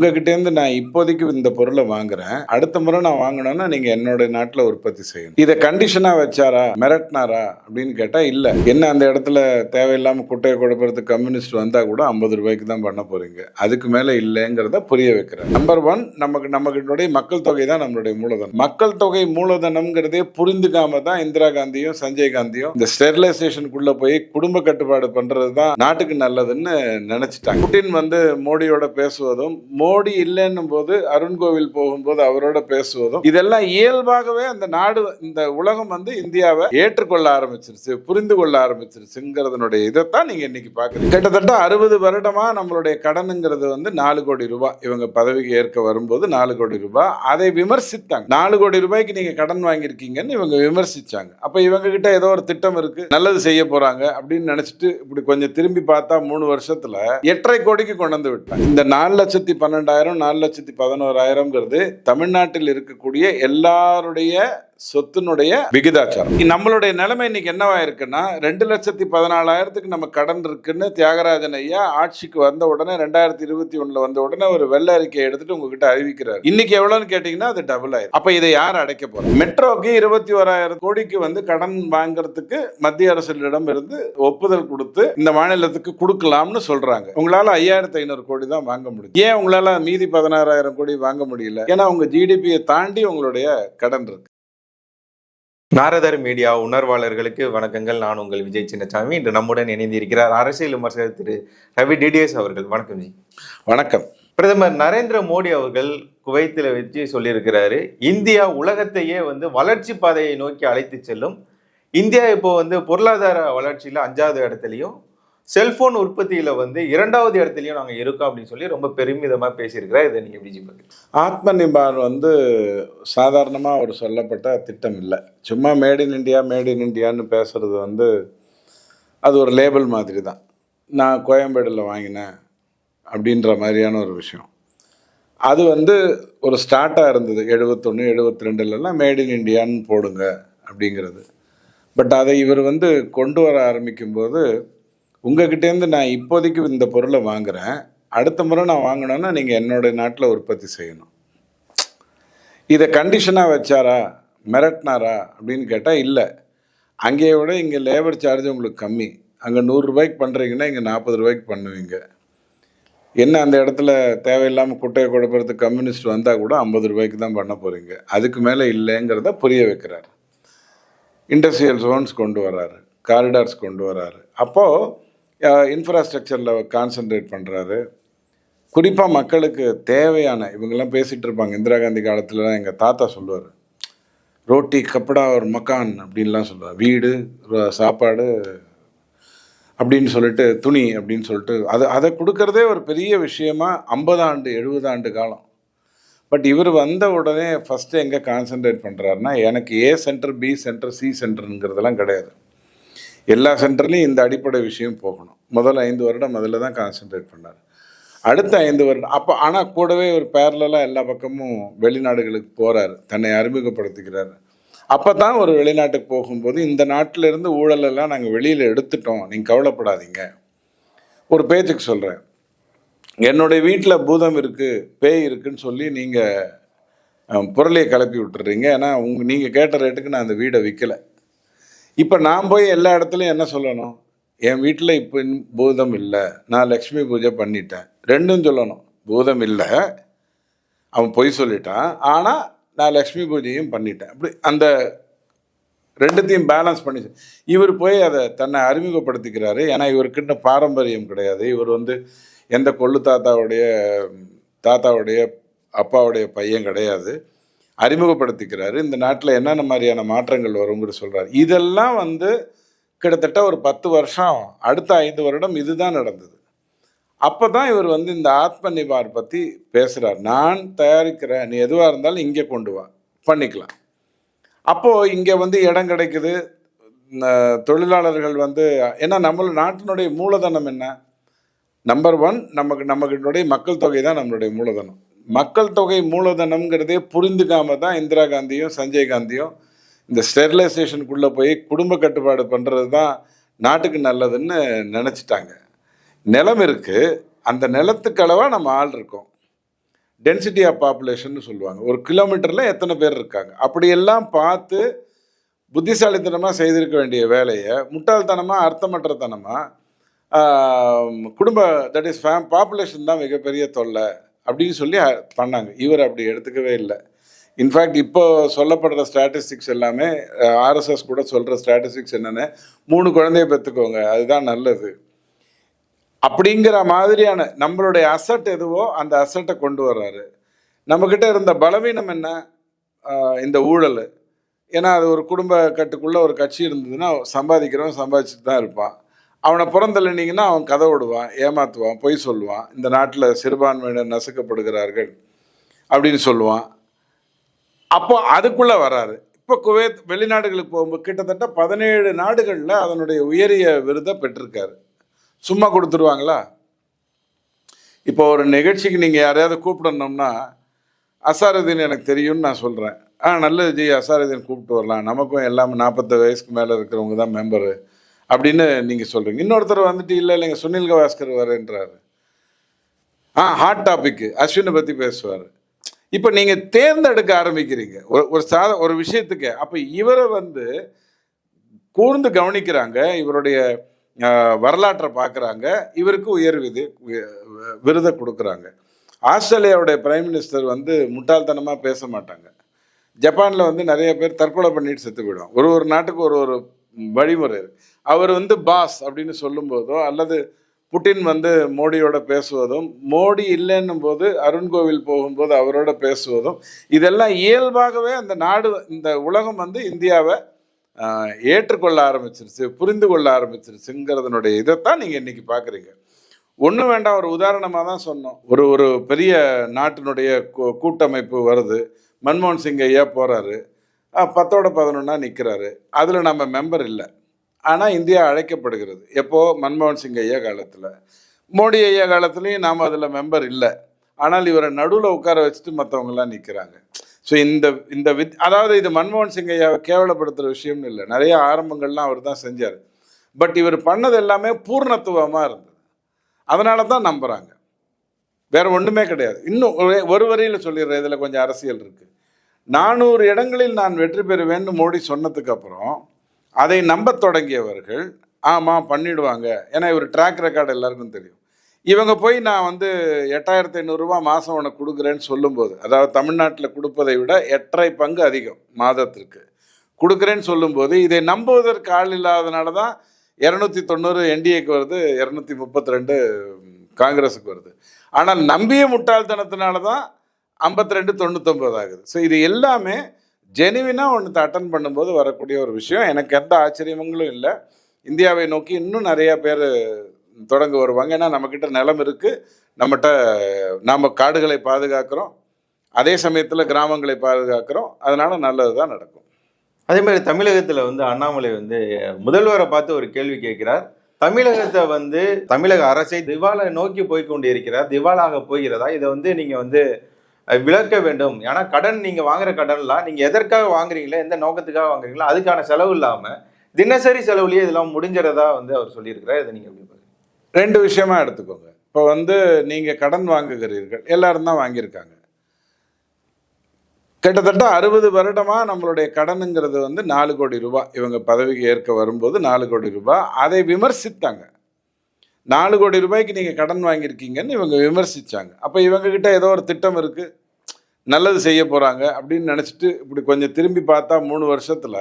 உங்ககிட்டேருந்து நான் இப்போதைக்கு இந்த பொருளை வாங்குறேன். அடுத்த முறை நான் வாங்கணும்னா நீங்க என்னோட நாட்டில் உற்பத்தி செய்யணும். இதை கண்டிஷனா வச்சாரா? மிரட்டினாரா? அப்படின்னு கேட்டா இல்ல. என்ன அந்த இடத்துல தேவையில்லாம குட்டையை கொடுப்பறதுக்கு கம்யூனிஸ்ட் வந்தா கூட ஐம்பது ரூபாய்க்கு தான் பண்ண போறீங்க. அதுக்கு மேல இல்லைங்கிறத புரிய வைக்கிறேன் நம்பர் ஒன் நமக்கு நம்மளுடைய மக்கள் தொகை தான் நம்மளுடைய மூலதனம். மக்கள் தொகை மூலதனம்ங்கிறதே புரிந்துக்காம தான் இந்திரா காந்தியும் சஞ்சய் காந்தியும் இந்த ஸ்டெர்லைசேஷனுக்குள்ள போய் குடும்ப கட்டுப்பாடு பண்றது தான் நாட்டுக்கு நல்லதுன்னு நினைச்சிட்டாங்க. புட்டின் வந்து மோடியோட பேசுவதும் மோடி இல்லைன்னும் போது அருண் கோவில் போகும்போது அவரோட பேசுவதும் இதெல்லாம் இயல்பாகவே அந்த நாடு இந்த உலகம் வந்து இந்தியாவை ஏற்றுக்கொள்ள ஆரம்பிச்சிருச்சு புரிந்து கொள்ள ஆரம்பிச்சிருச்சுங்கிறதுனுடைய இதைத்தான் நீங்க இன்னைக்கு பாக்குறீங்க கிட்டத்தட்ட அறுபது வருடமா நம்மளுடைய கடனுங்கிறது வந்து நாலு கோடி ரூபாய். இவங்க பதவிக்கு ஏற்க வரும்போது நாலு கோடி ரூபாய். அதை விமர்சித்தாங்க. நாலு கோடி ரூபாய்க்கு நீங்க கடன் வாங்கியிருக்கீங்கன்னு இவங்க விமர்சிச்சாங்க. அப்ப இவங்க கிட்ட ஏதோ ஒரு திட்டம் இருக்கு நல்லது செய்ய போறாங்க அப்படின்னு நினைச்சிட்டு இப்படி கொஞ்சம் திரும்பி பார்த்தா மூணு வருஷத்துல எட்டரை கோடிக்கு கொண்டு வந்து விட்டாங்க. இந்த நாலு லட்சத்தி பன்னெண்டு பன்னெண்டாயிரம் நாலு லட்சத்தி பதினோராயிரம்ங்கிறது தமிழ்நாட்டில் இருக்கக்கூடிய எல்லாருடைய சொத்தினுடைய விகிதாச்சாரம். நம்மளுடைய நிலைமை இன்னைக்கு என்னவா இருக்குன்னா ரெண்டு லட்சத்தி பதினாலாயிரத்துக்கு நம்ம கடன் இருக்குன்னு தியாகராஜன் ஐயா ஆட்சிக்கு வந்த உடனே ரெண்டாயிரத்தி இருபத்தி ஒண்ணுல வந்த உடனே ஒரு வெள்ள அறிக்கையை எடுத்துட்டு உங்ககிட்ட அறிவிக்கிறார். இன்னைக்கு எவ்வளவுன்னு கேட்டீங்கன்னா அது டபுள் ஆயிரம். அப்ப இதை யார் அடைக்க போறோம் மெட்ரோக்கு இருபத்தி ஓராயிரம் கோடிக்கு வந்து கடன் வாங்குறதுக்கு மத்திய அரசிடம் இருந்து ஒப்புதல் கொடுத்து இந்த மாநிலத்துக்கு கொடுக்கலாம்னு சொல்றாங்க. உங்களால ஐயாயிரத்தி ஐநூறு கோடி தான் வாங்க முடியும். ஏன் உங்களால மீதி பதினாறாயிரம் கோடி வாங்க முடியல? ஏன்னா உங்க ஜிடிபியை தாண்டி உங்களுடைய கடன் இருக்கு. நாரதர் மீடியா உணர்வாளர்களுக்கு வணக்கங்கள். நான் உங்கள் விஜய் சின்னசாமி. இன்று நம்முடன் இணைந்திருக்கிறார் அரசியல் விமர்சகர் திரு ரவி டிடிஎஸ் அவர்கள். வணக்கம் ஜி வணக்கம். பிரதமர் நரேந்திர மோடி அவர்கள் குவைத்தில் வச்சு சொல்லியிருக்கிறாரு. இந்தியா உலகத்தையே வந்து வளர்ச்சி பாதையை நோக்கி அழைத்து செல்லும். இந்தியா இப்போ வந்து பொருளாதார வளர்ச்சியில் அஞ்சாவது இடத்துலையும் செல்போன் உற்பத்தியில வந்து இரண்டாவது இடத்துலையும் நாங்கள் இருக்கோம் அப்படின்னு சொல்லி ரொம்ப பெருமிதமாக பேசியிருக்கிறார் இதை நீங்கள் எப்படி பார்க்குறீங்க ஆத்ம நிபார் வந்து சாதாரணமாக ஒரு சொல்லப்பட்ட திட்டம் இல்லை. சும்மா made in India made in இண்டியான்னு பேசுறது வந்து அது ஒரு லேபிள் மாதிரி தான் நான் கோயம்பேடில் வாங்கினேன் அப்படின்ற மாதிரியான ஒரு விஷயம். அது வந்து ஒரு ஸ்டார்ட்டாக இருந்தது. எழுபத்தொன்று எழுபத்தி ரெண்டுலலாம் மேட் இன் இண்டியான்னு போடுங்க அப்படிங்கிறது. பட் அதை இவர் வந்து கொண்டு வர ஆரம்பிக்கும்போது உங்ககிட்டேருந்து நான் இப்போதைக்கு இந்த பொருளை வாங்குகிறேன் அடுத்த முறை நான் வாங்கினேன்னா நீங்கள் என்னோட நாட்டில் உற்பத்தி செய்யணும். இதை கண்டிஷனாக வச்சாரா? மிரட்டினாரா? அப்படின்னு கேட்டால் இல்லை. அங்கேயே விட இங்கே லேபர் சார்ஜ் உங்களுக்கு கம்மி. அங்கே நூறுரூபாய்க்கு பண்ணுறீங்கன்னா இங்கே நாற்பது ரூபாய்க்கு பண்ணுவீங்க. என்ன அந்த இடத்துல தேவையில்லாமல் குட்டையை கொடுப்பறதுக்கு கம்யூனிஸ்ட் வந்தால் கூட ஐம்பது ரூபாய்க்கு தான் பண்ண போகிறீங்க அதுக்கு மேலே இல்லைங்கிறத புரிய வைக்கிறார். இண்டஸ்ட்ரியல் ஜோன்ஸ் கொண்டு வராரு. காரிடார்ஸ் கொண்டு வராரு. அப்போது இன்ஃப்ராஸ்ட்ரக்சரில் கான்சென்ட்ரேட் பண்ணுறாரு குறிப்பாக மக்களுக்கு தேவையான இவங்கெல்லாம் பேசிகிட்டு இருப்பாங்க இந்திரா காந்தி காலத்துலலாம் எங்கள் தாத்தா சொல்லுவார். ரோட்டி கப்படா ஒரு மக்கான் அப்படின்லாம் சொல்லுவார். வீடு சாப்பாடு அப்படின்னு சொல்லிட்டு துணி அப்படின்னு சொல்லிட்டு அதை அதை கொடுக்கறதே ஒரு பெரிய விஷயமா ஐம்பது ஆண்டு எழுபது ஆண்டு காலம். பட் இவர் வந்த உடனே ஃபஸ்ட்டு எங்கே கான்சென்ட்ரேட் பண்ணுறாருன்னா எனக்கு A centre B centre C சென்டருங்கிறதெல்லாம் கிடையாது. எல்லா சென்டர்லையும் இந்த அடிப்படை விஷயம் போகணும். முதல் ஐந்து வருடம் அதில் தான் கான்சென்ட்ரேட் பண்ணார். அடுத்த ஐந்து வருடம் அப்போ ஆனால் கூடவே ஒரு பேரலாக எல்லா பக்கமும் வெளிநாடுகளுக்கு போகிறார் தன்னை அறிமுகப்படுத்திக்கிறார். அப்போ தான் ஒரு வெளிநாட்டுக்கு போகும்போது இந்த நாட்டிலேருந்து ஊழலெல்லாம் நாங்கள் வெளியில் எடுத்துட்டோம். நீங்கள் கவலைப்படாதீங்க. ஒரு பேச்சுக்கு சொல்கிறேன் என்னுடைய வீட்டில் பூதம் இருக்குது பேய் இருக்குன்னு சொல்லி நீங்கள் பொருளையை கிளப்பி விட்டுறீங்க. ஏன்னா உங்க நீங்கள் கேட்ட ரேட்டுக்கு நான் அந்த வீடை விற்கலை இப்போ நான் போய் எல்லா இடத்துலையும் என்ன சொல்லணும்? என் வீட்டில் இப்போ இன்னும் பூதம் இல்லை. நான் லக்ஷ்மி பூஜை பண்ணிட்டேன். ரெண்டும் சொல்லணும். பூதம் இல்லை. அவன் பொய் சொல்லிட்டான். ஆனால் நான் லக்ஷ்மி பூஜையும் பண்ணிட்டேன். அப்படி அந்த ரெண்டுத்தையும் பேலன்ஸ் பண்ணி இவர் போய் அதை தன்னை அறிமுகப்படுத்திக்கிறாரு. ஏன்னா இவருக்கிட்ட பாரம்பரியம் கிடையாது. இவர் வந்து எந்த கொள்ளு தாத்தாவுடைய தாத்தாவுடைய அப்பாவுடைய பையன் கிடையாது. அறிமுகப்படுத்திக்கிறாரு. இந்த நாட்டில் என்னென்ன மாதிரியான மாற்றங்கள் வருங்கிற சொல்கிறார் இதெல்லாம் வந்து கிட்டத்தட்ட ஒரு பத்து வருஷம் அடுத்த ஐந்து வருடம் இதுதான் நடந்தது. அப்போ தான் இவர் வந்து இந்த ஆத்ம நிபார் பற்றி பேசுகிறார் நான் தயாரிக்கிறேன். நீ எதுவாக இருந்தாலும் இங்கே கொண்டு வா. பண்ணிக்கலாம். அப்போது இங்கே வந்து இடம் கிடைக்குது. தொழிலாளர்கள் வந்து ஏன்னா நம்ம நாட்டினுடைய மூலதனம் என்ன? நம்பர் ஒன் நமக்கு நம்மளுடைய மக்கள் தொகை தான் நம்மளுடைய மூலதனம். மக்கள் தொகை மூலதனம்ங்கிறதே புரிந்துக்காம தான் இந்திரா காந்தியும் சஞ்சய் காந்தியும் இந்த ஸ்டெர்லைசேஷனுக்குள்ளே போய் குடும்ப கட்டுப்பாடு பண்ணுறது தான் நாட்டுக்கு நல்லதுன்னு நினச்சிட்டாங்க. நிலம் இருக்குது அந்த நிலத்துக்களவாக நம்ம ஆள் இருக்கோம். டென்சிட்டி ஆஃப் பாப்புலேஷன் சொல்லுவாங்க. ஒரு கிலோமீட்டரில் எத்தனை பேர் இருக்காங்க? அப்படியெல்லாம் பார்த்து புத்திசாலித்தனமாக செய்திருக்க வேண்டிய வேலையை முட்டாள்தனமாக அர்த்தமற்றத்தனமாக குடும்ப தட் இஸ் ஃபேம் பாப்புலேஷன் தான் மிகப்பெரிய தொல்லை. அப்படின்னு சொல்லி பண்ணாங்க. இவர் அப்படி எடுத்துக்கவே இல்லை. இன்ஃபேக்ட் இப்போ சொல்லப்படுற ஸ்டாட்டிஸ்டிக்ஸ் எல்லாமே ஆர்எஸ்எஸ் கூட சொல்கிற ஸ்டாட்டிஸ்டிக்ஸ் என்னென்ன மூணு குழந்தைய பெற்றுக்கோங்க. அதுதான் நல்லது. அப்படிங்கிற மாதிரியான நம்மளுடைய அசட் எதுவோ அந்த அசட்டை கொண்டு வர்றாரு. நம்மக்கிட்ட இருந்த பலவீனம் என்ன? இந்த ஊழல். ஏன்னா அது ஒரு குடும்ப கட்டுக்குள்ளே ஒரு கட்சி இருந்ததுன்னா சம்பாதிக்கிறவன் சம்பாதிச்சுட்டு தான் இருப்பான். அவனை புறந்தள்ளினீங்கன்னா அவன் கதை விடுவான் ஏமாத்துவான் பொய் சொல்லுவான். இந்த நாட்டில் சிறுபான்மையினர் நசுக்கப்படுகிறார்கள் அப்படின்னு சொல்லுவான். அப்போ அதுக்குள்ளே வராரு. இப்போ குவைத் வெளிநாடுகளுக்கு போகும்போது கிட்டத்தட்ட பதினேழு நாடுகளில் அதனுடைய உயரிய விருதை பெற்றிருக்காரு. சும்மா கொடுத்துருவாங்களா? இப்போ ஒரு நிகழ்ச்சிக்கு நீங்கள் யாரையாவது கூப்பிடணும்னா அசாருதீன் எனக்கு தெரியும்னு நான் சொல்கிறேன் ஆ நல்லது ஜி அசாருதீன் கூப்பிட்டு வரலாம். நமக்கும் எல்லாமே நாற்பது வயசுக்கு மேலே இருக்கிறவங்க தான் மெம்பரு அப்படின்னு நீங்கள் சொல்கிறீங்க இன்னொருத்தர் வந்துட்டு இல்லை இல்லைங்க சுனில் கவாஸ்கர் வரேன்றாரு. ஆ ஹாட் டாபிக் அஸ்வினை பற்றி பேசுவார். இப்போ நீங்கள் தேர்ந்தெடுக்க ஆரம்பிக்கிறீங்க. ஒரு ஒரு சாத ஒரு விஷயத்துக்கு. அப்போ இவரை வந்து கூர்ந்து கவனிக்கிறாங்க. இவருடைய வரலாற்றை பார்க்குறாங்க இவருக்கு உயர் விதி உய- விருதை கொடுக்குறாங்க. ஆஸ்திரேலியாவுடைய பிரைம் மினிஸ்டர் வந்து முட்டாள்தனமாக பேச மாட்டாங்க. ஜப்பானில் வந்து நிறைய பேர் தற்கொலை பண்ணிட்டு செத்து போயிடும் ஒரு ஒரு நாட்டுக்கு ஒரு ஒரு வழிமுறை இருக்குது அவர் வந்து பாஸ் அப்படின்னு சொல்லும்போதோ அல்லது புட்டின் வந்து மோடியோட பேசுவதும் மோடி இல்லைன்னும் போது அருண் கோவில் போகும்போது அவரோட பேசுவதும் இதெல்லாம் இயல்பாகவே அந்த நாடு இந்த உலகம் வந்து இந்தியாவை ஏற்றுக்கொள்ள ஆரம்பிச்சிருச்சு புரிந்து கொள்ள ஆரம்பிச்சிருச்சுங்கிறதுனுடைய இதைத்தான் நீங்கள் இன்னைக்கு பார்க்குறீங்க ஒன்றும் வேண்டாம் ஒரு உதாரணமாக தான் சொன்னோம். ஒரு ஒரு பெரிய நாட்டினுடைய கூ- கூட்டமைப்பு வருது. மன்மோகன் சிங் ஐயா போகிறாரு பத்தோட பதினொன்னா நிற்கிறாரு அதில் நம்ம மெம்பர் இல்லை. ஆனால் இந்தியா அழைக்கப்படுகிறது. எப்போ? மன்மோகன் சிங் ஐயா காலத்தில். மோடி ஐயா காலத்துலேயும் நாம் அதில் மெம்பர் இல்லை. ஆனால் இவரை நடுவில் உட்கார வச்சுட்டு மற்றவங்கெல்லாம் நிற்கிறாங்க ஸோ இந்த இந்த வித் அதாவது இது மன்மோகன் சிங் ஐயாவை கேவலப்படுத்துகிற விஷயம்னு இல்லை. நிறைய ஆரம்பங்கள்லாம் அவர் தான் செஞ்சார். பட் இவர் பண்ணது எல்லாமே பூர்ணத்துவமாக இருந்தது. அதனால தான் நம்புகிறாங்க வேற ஒன்றுமே கிடையாது. இன்னும் ஒரே- ஒரு வரியில் சொல்லிடுறேன். இதில் கொஞ்சம் அரசியல் இருக்குது நானூறு இடங்களில் நான் வெற்றி பெறுவேன்னு மோடி சொன்னதுக்கு அப்புறம் அதை நம்பத் தொடங்கியவர்கள் ஆமாம் பண்ணிடுவாங்க. ஏன்னா இவர் ட்ராக் ரெக்கார்டு எல்லாருக்கும் தெரியும். இவங்க போய் நான் வந்து எட்டாயிரத்தி ஐநூறுரூவா மாதம் உனக்கு கொடுக்குறேன்னு சொல்லும்போது அதாவது தமிழ்நாட்டில் கொடுப்பதை விட எட்டரை பங்கு அதிகம் மாதத்திற்கு. கொடுக்குறேன்னு சொல்லும்போது இதை நம்புவதற்கு ஆள் இல்லாதனால தான் இரநூத்தி தொண்ணூறு என்டிஏக்கு வருது இரநூத்தி முப்பத்தி ரெண்டு காங்கிரஸுக்கு வருது. ஆனால் நம்பிய முட்டாள்தனத்தினால தான் ஐம்பத்தி ரெண்டு தொண்ணூத்தொம்பது ஆகுது. ஸோ இது எல்லாமே ஜெனுவினாக ஒன்று அட்டன் பண்ணும்போது வரக்கூடிய ஒரு விஷயம். எனக்கு எந்த ஆச்சரியங்களும் இல்லை. இந்தியாவை நோக்கி இன்னும் நிறையா பேர் தொடங்க வருவாங்க. ஏன்னா நம்மக்கிட்ட நிலம் இருக்குது நம்மகிட்ட நாம் காடுகளை பாதுகாக்கிறோம். அதே சமயத்தில் கிராமங்களை பாதுகாக்கிறோம். அதனால் நல்லது தான் நடக்கும். அதே மாதிரி தமிழகத்தில் வந்து அண்ணாமலை வந்து முதல்வரை பார்த்து ஒரு கேள்வி கேட்கிறார். தமிழகத்தை வந்து தமிழக அரசை திவாலை நோக்கி போய் கொண்டு இருக்கிறார் திவாலாக போகிறதா? இதை வந்து நீங்கள் வந்து விளக்க வேண்டும். ஏன்னா கடன் நீங்கள் வாங்குற கடன்லாம் நீங்கள் எதற்காக வாங்குறீங்களோ எந்த நோக்கத்துக்காக வாங்குறீங்களோ அதுக்கான செலவு இல்லாமல் தினசரி செலவுலேயே இதெல்லாம் முடிஞ்சிடறதா வந்து அவர் சொல்லியிருக்கிறார். இதை நீங்கள் எப்படி ரெண்டு விஷயமா எடுத்துக்கோங்க. இப்போ வந்து நீங்கள் கடன் வாங்குகிறீர்கள். எல்லாரும் தான் வாங்கியிருக்காங்க. கிட்டத்தட்ட அறுபது வருடமாக நம்மளுடைய கடனுங்கிறது வந்து நாலு கோடி ரூபாய். இவங்க பதவிக்கு ஏற்க வரும்போது நாலு கோடி ரூபாய். அதை விமர்சித்தாங்க. நாலு கோடி ரூபாய்க்கு நீங்கள் கடன் வாங்கியிருக்கீங்கன்னு இவங்க விமர்சித்தாங்க அப்போ இவங்ககிட்ட ஏதோ ஒரு திட்டம் இருக்குது நல்லது செய்ய போகிறாங்க அப்படின்னு நினச்சிட்டு இப்படி கொஞ்சம் திரும்பி பார்த்தா மூணு வருஷத்தில்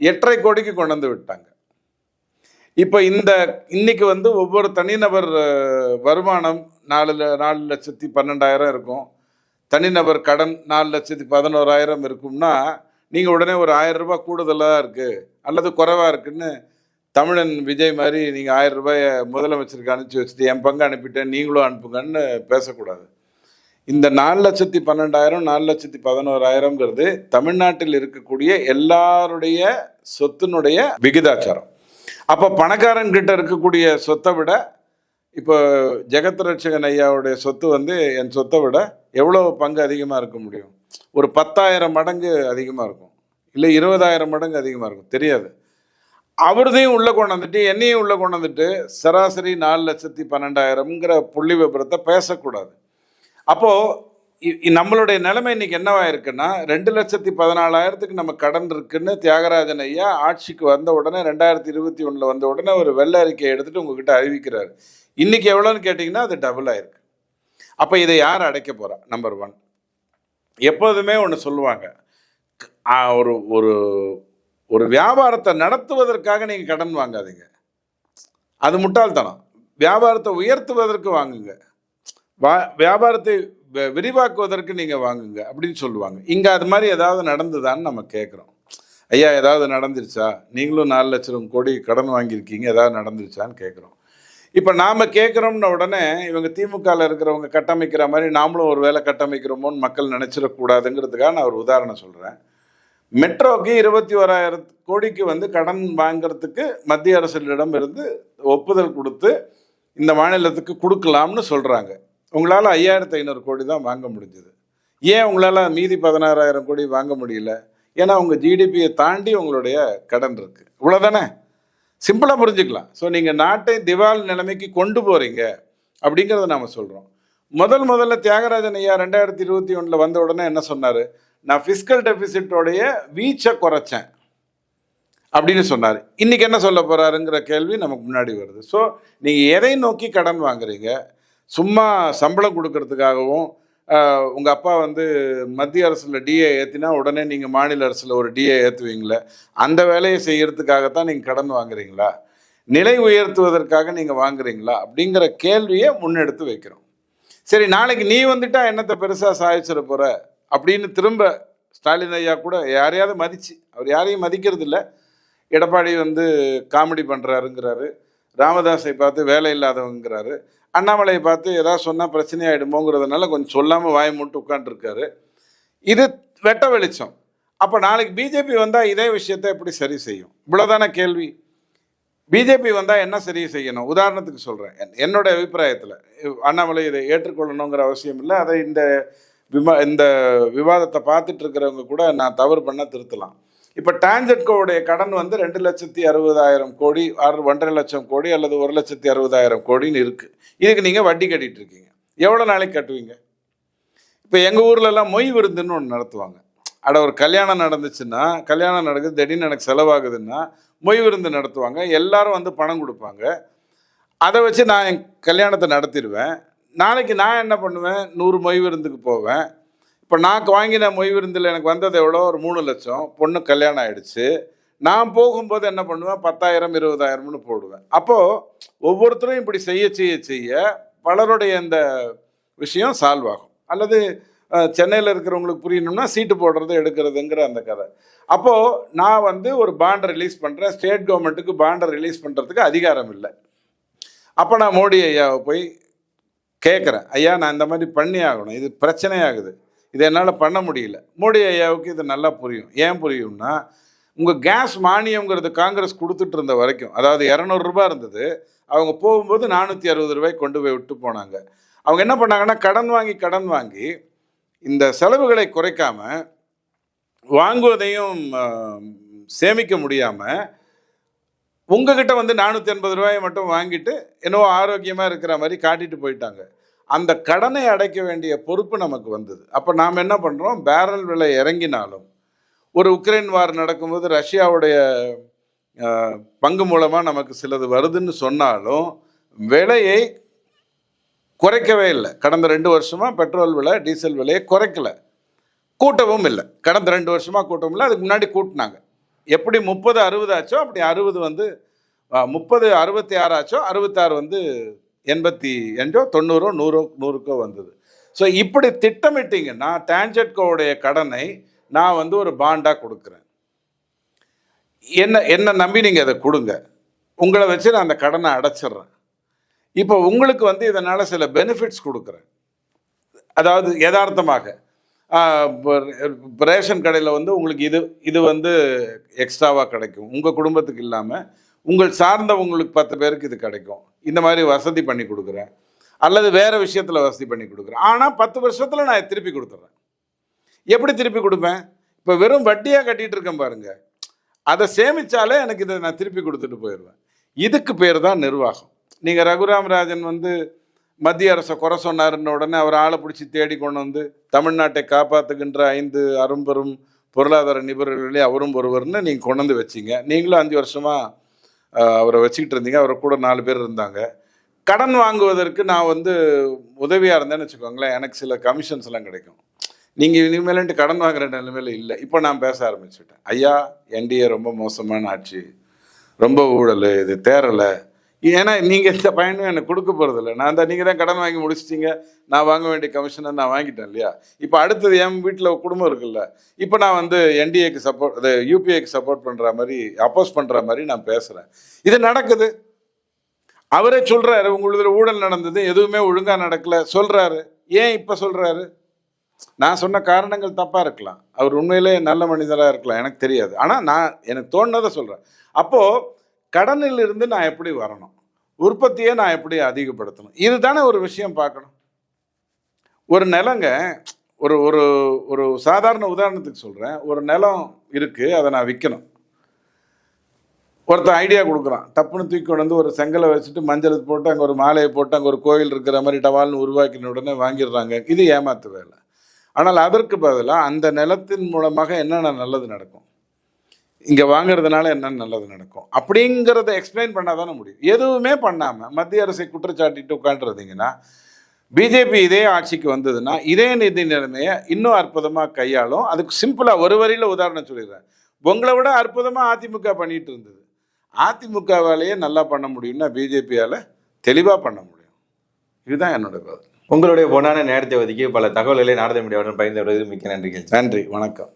எட்டரை கோடிக்கு கொண்டு வந்து விட்டாங்க. இப்போ இந்த இன்னைக்கு வந்து ஒவ்வொரு தனிநபர் வருமானம் நாலு நாலு லட்சத்தி பன்னெண்டாயிரம் இருக்கும். தனிநபர் கடன் நாலு லட்சத்தி பதினோராயிரம் இருக்கும்னா நீங்கள் உடனே ஒரு ஆயிரம் ரூபாய் கூடுதலாக இருக்குது அல்லது குறைவாக இருக்குன்னு தமிழன் விஜய் மாதிரி நீங்கள் ஆயிரம் ரூபாயை முதலமைச்சருக்கு அனுப்பிச்சி வச்சுட்டு என் பங்கு அனுப்பிட்டேன் நீங்களும் அனுப்புங்கன்னு பேசக்கூடாது. இந்த நாலு லட்சத்தி பன்னெண்டாயிரம் நாலு லட்சத்தி பதினோராயிரம்ங்கிறது தமிழ்நாட்டில் இருக்கக்கூடிய எல்லாருடைய சொத்தினுடைய விகிதாச்சாரம். அப்போ பணக்காரன் கிட்ட இருக்கக்கூடிய சொத்தை விட இப்போ ஜெகத் ரட்சகன் ஐயாவுடைய சொத்து வந்து என் சொத்தை விட எவ்வளோ பங்கு அதிகமாக இருக்க முடியும்? ஒரு பத்தாயிரம் மடங்கு அதிகமாக இருக்கும். இல்லை இருபதாயிரம் மடங்கு அதிகமாக இருக்கும். தெரியாது. அவரதையும் உள்ளே கொண்டாந்துட்டு என்னையும் உள்ளே கொண்டாந்துட்டு சராசரி நாலு லட்சத்தி பன்னெண்டாயிரம்ங்கிற புள்ளி விபரத்தை பேசக்கூடாது. அப்போது இ- நம்மளுடைய நிலைமை இன்னைக்கு என்னவா இருக்குன்னா ரெண்டு லட்சத்தி பதினாலாயிரத்துக்கு நம்ம கடன் இருக்குன்னு தியாகராஜன் ஐயா ஆட்சிக்கு வந்த உடனே ரெண்டாயிரத்தி இருபத்தி ஒன்றில் வந்த உடனே ஒரு வெள்ளை அறிக்கையை எடுத்துட்டு உங்ககிட்ட அறிவிக்கிறாரு. இன்னைக்கு எவ்வளோன்னு கேட்டிங்கன்னா அது டபுள் ஆயிருக்கு. அப்போ இதை யார் அடைக்க போகிறா நம்பர் ஒன் எப்போதுமே ஒன்று சொல்லுவாங்க ஒரு ஒரு ஒரு வியாபாரத்தை நடத்துவதற்காக நீங்கள் கடன் வாங்காதீங்க. அது முட்டாள்தனம். வியாபாரத்தை உயர்த்துவதற்கு வாங்குங்க. வா வியாபாரத்தை விரிவாக்குவதற்கு நீங்கள் வாங்குங்க அப்படின்னு சொல்லுவாங்க. இங்கே அது மாதிரி ஏதாவது நடந்துதான்னு நம்ம கேட்குறோம் ஐயா ஏதாவது நடந்துருச்சா? நீங்களும் நாலு லட்சம் கோடி கடன் வாங்கியிருக்கீங்க ஏதாவது நடந்துருச்சான்னு கேட்குறோம் இப்போ நாம் கேட்குறோம்ன உடனே இவங்க திமுகவில் இருக்கிறவங்க கட்டமைக்கிற மாதிரி நாமளும் ஒரு வேலை கட்டமைக்கிறோமோன்னு மக்கள் நினச்சிடக்கூடாதுங்கிறதுக்காக நான் ஒரு உதாரணம் சொல்கிறேன் மெட்ரோக்கு இருபத்தி ஓராயிரம் கோடிக்கு வந்து கடன் வாங்கிறதுக்கு மத்திய அரசிடம் இருந்து ஒப்புதல் கொடுத்து இந்த மாநிலத்துக்கு கொடுக்கலாம்னு சொல்கிறாங்க உங்களால் ஐயாயிரத்து ஐநூறு கோடி தான் வாங்க முடிஞ்சது. ஏன் உங்களால் மீதி பதினாறாயிரம் கோடி வாங்க முடியல? ஏன்னா உங்கள் ஜிடிபியை தாண்டி உங்களுடைய கடன் இருக்குது இவ்வளோதானே சிம்பிளாக புரிஞ்சுக்கலாம். ஸோ நீங்கள் நாட்டை திவால் நிலைமைக்கு கொண்டு போகிறீங்க அப்படிங்கிறத நாம் சொல்கிறோம் முதல் முதல்ல தியாகராஜன் ஐயா ரெண்டாயிரத்தி இருபத்தி ஒன்றில் வந்த உடனே என்ன சொன்னார்? நான் ஃபிஸ்கல் டெபிசிட்டோடைய வீச்சை குறைச்சேன். அப்படின்னு சொன்னார். இன்னைக்கு என்ன சொல்ல போகிறாருங்கிற கேள்வி நமக்கு முன்னாடி வருது. ஸோ நீங்கள் எதை நோக்கி கடன் வாங்குறீங்க? சும்மா சம்பளம் கொடுக்கறதுக்காகவும் உங்கள் அப்பா வந்து மத்திய அரசில் டிஏ ஏற்றினா உடனே நீங்கள் மாநில அரசில் ஒரு டிஏ ஏற்றுவீங்களே அந்த வேலையை செய்கிறதுக்காகத்தான் நீங்கள் கடன் வாங்குறீங்களா? நிலை உயர்த்துவதற்காக நீங்கள் வாங்குறீங்களா? அப்படிங்கிற கேள்வியை முன்னெடுத்து வைக்கிறோம். சரி நாளைக்கு நீ வந்துட்டா என்னத்தை பெருசாக சாதிச்சிட போகிற அப்படின்னு திரும்ப ஸ்டாலின் ஐயா கூட யாரையாவது மதிச்சு அவர் யாரையும் மதிக்கிறது இல்லை எடப்பாடி வந்து காமெடி பண்ணுறாருங்கிறாரு ராமதாஸை பார்த்து வேலை இல்லாதவங்கிறாரு. அண்ணாமலையை பார்த்து ஏதாவது சொன்னால் பிரச்சனையாயிடுமோங்கிறதுனால கொஞ்சம் சொல்லாமல் வாய் மூட்டு உட்காந்துருக்காரு இது வெட்ட வெளிச்சம். அப்போ நாளைக்கு பிஜேபி வந்தால் இதே விஷயத்தை எப்படி சரி செய்யும்? இவ்வளோதான கேள்வி. பிஜேபி வந்தால் என்ன சரி செய்யணும்? உதாரணத்துக்கு சொல்கிறேன் என்னோட அபிப்பிராயத்தில் அண்ணாமலை இதை ஏற்றுக்கொள்ளணுங்கிற அவசியம் இல்லை. அதை இந்த விமா இந்த விவாதத்தை பார்த்துட்டு இருக்கிறவங்க கூட நான் தவறு பண்ண திருத்தலாம். இப்போ டான்ஜெட்கோவுடைய கடன் வந்து ரெண்டு லட்சத்தி அறுபதாயிரம் கோடி ஆறு ஒன்றரை லட்சம் கோடி அல்லது ஒரு லட்சத்தி அறுபதாயிரம் கோடின்னு இருக்குது இதுக்கு நீங்கள் வட்டி கட்டிகிட்டு இருக்கீங்க. எவ்வளோ நாளைக்கு கட்டுவீங்க? இப்போ எங்கள் ஊர்லலாம் மொய் விருந்துன்னு ஒன்று நடத்துவாங்க. அட ஒரு கல்யாணம் நடந்துச்சுன்னா கல்யாணம் நடக்குது திடீர்னு எனக்கு செலவாகுதுன்னா மொய் விருந்து நடத்துவாங்க. எல்லாரும் வந்து பணம் கொடுப்பாங்க. அதை வச்சு நான் என் கல்யாணத்தை நடத்திடுவேன். நாளைக்கு நான் என்ன பண்ணுவேன்? நூறு மொய் விருந்துக்கு போவேன். இப்போ நான் வாங்கின மொய் விருந்தில் எனக்கு வந்தது எவ்வளோ? ஒரு மூணு லட்சம். பொண்ணு கல்யாணம் ஆயிடுச்சு. நான் போகும்போது என்ன பண்ணுவேன்? பத்தாயிரம் இருபதாயிரம்னு போடுவேன். அப்போது ஒவ்வொருத்தரும் இப்படி செய்ய செய்ய செய்ய பலருடைய இந்த விஷயம் சால்வ் ஆகும். அல்லது சென்னையில் இருக்கிறவங்களுக்கு புரியணும்னா சீட்டு போடுறது எடுக்கிறதுங்கிற அந்த கதை. அப்போது நான் வந்து ஒரு பாண்டை ரிலீஸ் பண்ணுறேன் ஸ்டேட் கவர்மெண்ட்டுக்கு பாண்டை ரிலீஸ் பண்ணுறதுக்கு அதிகாரம் இல்லை. அப்போ நான் மோடி ஐயாவை போய் கேட்குறேன் ஐயா நான் இந்த மாதிரி பண்ணி ஆகணும். இது பிரச்சனையாகுது. இது என்னால் பண்ண முடியல. மோடி ஐயாவுக்கு இது நல்லா புரியும். ஏன் புரியும்னா உங்கள் கேஸ் மானியம்ங்கிறது காங்கிரஸ் கொடுத்துட்டு இருந்த வரைக்கும் அதாவது இரநூறுபா இருந்தது அவங்க போகும்போது நானூற்றி அறுபது ரூபாய் கொண்டு போய் விட்டு போனாங்க. அவங்க என்ன பண்ணாங்கன்னா கடன் வாங்கி கடன் வாங்கி இந்த செலவுகளை குறைக்காமல் வாங்குவதையும் சேமிக்க முடியாமல் உங்ககிட்ட வந்து நானூற்றி எண்பது ரூபாயை மட்டும் வாங்கிட்டு என்னவோ ஆரோக்கியமாக இருக்கிற மாதிரி காட்டிட்டு போயிட்டாங்க. அந்த கடனை அடைக்க வேண்டிய பொறுப்பு நமக்கு வந்தது. அப்போ நாம் என்ன பண்ணுறோம் பேரல் விலை இறங்கினாலும் ஒரு உக்ரைன் வார் நடக்கும்போது ரஷ்யாவுடைய பங்கு மூலமாக நமக்கு சிலது வருதுன்னு சொன்னாலும் விலையை குறைக்கவே இல்லை. கடந்த ரெண்டு வருஷமாக பெட்ரோல் விலை டீசல் விலையை குறைக்கல. கூட்டவும் இல்லை. கடந்த ரெண்டு வருஷமாக கூட்டவும் இல்லை. அதுக்கு முன்னாடி கூட்டினாங்க. எப்படி முப்பது அறுபது ஆச்சோ அப்படி அறுபது வந்து முப்பது அறுபத்தி ஆறு ஆச்சோ அறுபத்தாறு வந்து எண்பத்தி அஞ்சோ தொண்ணூறோ நூறோ நூறுக்கோ வந்தது. ஸோ இப்படி திட்டமிட்டிங்கன்னா டான்ஜெட்கோவுடைய கடனை நான் வந்து ஒரு பாண்டாக கொடுக்குறேன். என்ன என்ன நம்பி நீங்கள் அதை கொடுங்க. உங்களை வச்சு நான் அந்த கடனை அடைச்சிடுறேன். இப்போ உங்களுக்கு வந்து இதனால் சில பெனிஃபிட்ஸ் கொடுக்குறேன். அதாவது யதார்த்தமாக ரேஷன் கடையில் வந்து உங்களுக்கு இது இது வந்து எக்ஸ்ட்ராவாக கிடைக்கும். உங்கள் குடும்பத்துக்கு இல்லாமல் உங்கள் சார்ந்தவங்களுக்கு பத்து பேருக்கு இது கிடைக்கும். இந்த மாதிரி வசதி பண்ணி கொடுக்குறேன். அல்லது வேறு விஷயத்தில் வசதி பண்ணி கொடுக்குறேன். ஆனால் பத்து வருஷத்தில் நான் திருப்பி கொடுத்துட்றேன் எப்படி திருப்பி கொடுப்பேன்? இப்போ வெறும் வட்டியாக கட்டிகிட்டு இருக்கேன் பாருங்கள் அதை சேமித்தாலே எனக்கு இதை நான் திருப்பி கொடுத்துட்டு போயிடுவேன். இதுக்கு பேர் தான் நிர்வாகம். நீங்கள் ரகுராம் ராஜன் வந்து மத்திய அரசை குறை சொன்னாருன்ன உடனே அவர் ஆளை பிடிச்சி தேடி கொண்டு வந்து தமிழ்நாட்டை காப்பாற்றுகின்ற ஐந்து அரும்பெரும் பொருளாதார நிபுணர்களே அவரும் ஒருவர்னு நீங்கள் கொண்டு வந்து வச்சிங்க. நீங்களும் அஞ்சு வருஷமாக அவரை வச்சுக்கிட்டு இருந்தீங்க. அவரை கூட நாலு பேர் இருந்தாங்க. கடன் வாங்குவதற்கு நான் வந்து உதவியாக இருந்தேன்னு வச்சுக்கோங்களேன். எனக்கு சில கமிஷன்ஸ் எல்லாம் கிடைக்கும். நீங்கள் இனிமேலன்ட்டு கடன் வாங்குற நிலைமையில இல்லை. இப்போ நான் பேச ஆரம்பிச்சுட்டேன். ஐயா என்டிஏ ரொம்ப மோசமான ஆட்சி. ரொம்ப ஊழல். இது தேரலை. ஏன்னா நீங்கள் இந்த பயனும் எனக்கு கொடுக்க போகிறதில்ல நான் தான் நீங்கள் தான் கடன் வாங்கி முடிச்சிட்டீங்க. நான் வாங்க வேண்டிய கமிஷனை நான் வாங்கிட்டேன் இல்லையா? இப்போ அடுத்தது என் வீட்டில் குடும்பம் இருக்குல்ல. இப்போ நான் வந்து என்டிஏக்கு சப்போர்ட் அது யூபிஏக்கு சப்போர்ட் பண்ணுற மாதிரி அப்போஸ் பண்ணுற மாதிரி நான் பேசுகிறேன் இது நடக்குது. அவரே சொல்கிறாரு உங்களுடைய ஊழல் நடந்தது எதுவுமே ஒழுங்காக நடக்கல. சொல்கிறாரு ஏன் இப்போ சொல்கிறாரு நான் சொன்ன காரணங்கள் தப்பாக இருக்கலாம். அவர் உண்மையிலே நல்ல மனிதராக இருக்கலாம். எனக்கு தெரியாது. ஆனால் நான் எனக்கு தோணுனதை சொல்கிறேன் அப்போது கடனிலிருந்து நான் எப்படி வரணும்? உற்பத்தியை நான் எப்படி அதிகப்படுத்தணும்? இதுதானே ஒரு விஷயம் பார்க்கணும். ஒரு நிலங்க ஒரு ஒரு ஒரு சாதாரண உதாரணத்துக்கு சொல்கிறேன் ஒரு நிலம் இருக்குது அதை நான் விற்கணும் ஒருத்தன் ஐடியா கொடுக்குறான். டப்புன்னு தூக்கி கொண்டு வந்து ஒரு செங்கலை வச்சுட்டு மஞ்சள் போட்டு அங்கே ஒரு மாலையை போட்டு அங்கே ஒரு கோயில் இருக்கிற மாதிரி டவால்னு உருவாக்கின உடனே வாங்கிடுறாங்க. இது ஏமாத்து வேலை. ஆனால் அதற்கு பதிலாக அந்த நிலத்தின் மூலமாக என்னென்ன நல்லது நடக்கும்? இங்கே வாங்குறதுனால என்ன நல்லது நடக்கும். அப்படிங்கிறத எக்ஸ்பிளைன் பண்ணால் தானே முடியும். எதுவுமே பண்ணாமல் மத்திய அரசை குற்றச்சாட்டிட்டு உட்காந்துருந்தீங்கன்னா பிஜேபி இதே ஆட்சிக்கு வந்ததுன்னா இதே நிதி நிலைமையை இன்னும் அற்புதமாக கையாளும். அதுக்கு சிம்பிளாக ஒரு வரியில் உதாரணம் சொல்லிடுறேன். உங்களை விட அற்புதமாக அதிமுக பண்ணிட்டு இருந்தது. அதிமுக வேலையை நல்லா பண்ண முடியும்னா பிஜேபியால் தெளிவாக பண்ண முடியும். இதுதான் என்னோட பதில் உங்களுடைய பொன்னான நேரத்தை ஒதுக்கி பல தகவல்களை நாரத மீடியாவுடன் வருவது மிக்க நன்றிகள். நன்றி. வணக்கம்.